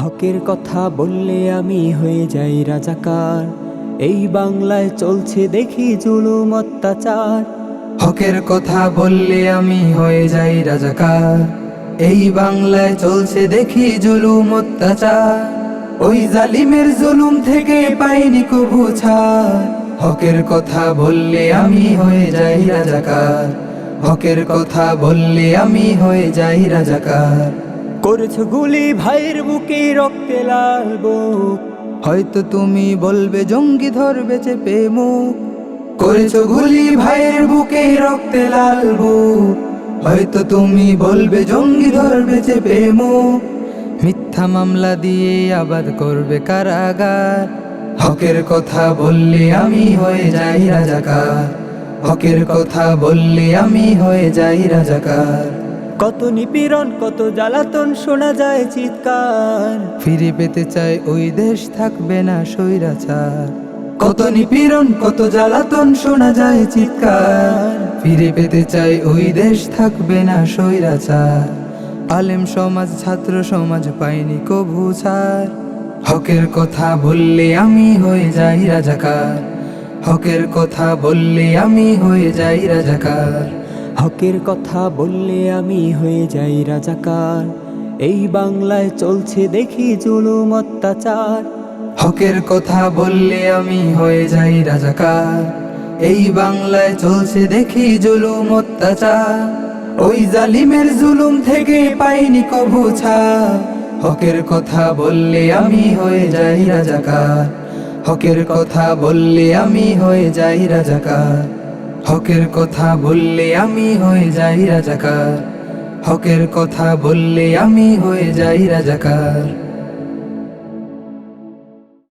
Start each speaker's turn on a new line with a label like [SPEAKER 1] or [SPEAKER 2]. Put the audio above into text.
[SPEAKER 1] হকের কথা বললে আমি হয়ে যাই রাজাকার। এই বাংলায় চলছে দেখি জুলুম অত্যাচার।
[SPEAKER 2] হকের কথা বললে আমি হয়ে যাই রাজাকার। এই বাংলায় চলছে দেখি জুলুম অত্যাচার। ওই জালিমের জুলুম থেকে পাইনি কবু হকের কথা বললে আমি হয়ে যাই রাজাকার। হকের কথা বললে আমি হয়ে যাই রাজাকার।
[SPEAKER 1] করেছ গুলি ভাইয়ের বুকে রক্তে লাল বুক।
[SPEAKER 2] হয়তো তুমি বলবে, জঙ্গি ধরবে চেপে মুখ। করেছ গুলি ভাইয়ের বুকে রক্তে লাল বুক। হয়তো তুমি বলবে, জঙ্গি ধরবে চেপে মুখ। মিথ্যা মামলা দিয়ে আবাদ করবে কারাগার। হকের কথা বললে আমি হয়ে যাই রাজাকার। হকের কথা বললে আমি হয়ে যাই রাজাকার।
[SPEAKER 1] কত নিপীড়ন, কত জ্বালাতন, শোনা যায় চিৎকার।
[SPEAKER 2] ফিরে পেতে চাই ওই দেশ, থাকবে না স্বৈরাচার। কত নিপীড়ন, কত জ্বালাতন, শোনা যায় চিৎকার। ফিরে পেতে চাই ওই দেশ, থাকবে না স্বৈরাচার। আলেম সমাজ, ছাত্র সমাজ পাইনি কভু ছাড়। হকের কথা বললে আমি হয়ে যাই রাজাকার। হকের কথা বললে আমি হয়ে যাই রাজাকার।
[SPEAKER 1] হকের কথা বললে আমি হয়ে যাই রাজাকার। এই বাংলায় চলছে দেখি জুলুম অত্যাচার।
[SPEAKER 2] হকের কথা বললে আমি হয়ে যাই রাজাকার। এই বাংলায় চলছে দেখি জুলুম অত্যাচার। ওই জালিমের জুলুম থেকে পাইনি ছাড়। হকের কথা বললে আমি হয়ে যাই রাজাকার। হকের কথা বললে আমি হয়ে যাই রাজাকার। হকের কথা বললে আমি হয়ে যাই রাজাকার। হকের কথা বললে আমি হয়ে যাই রাজাকার।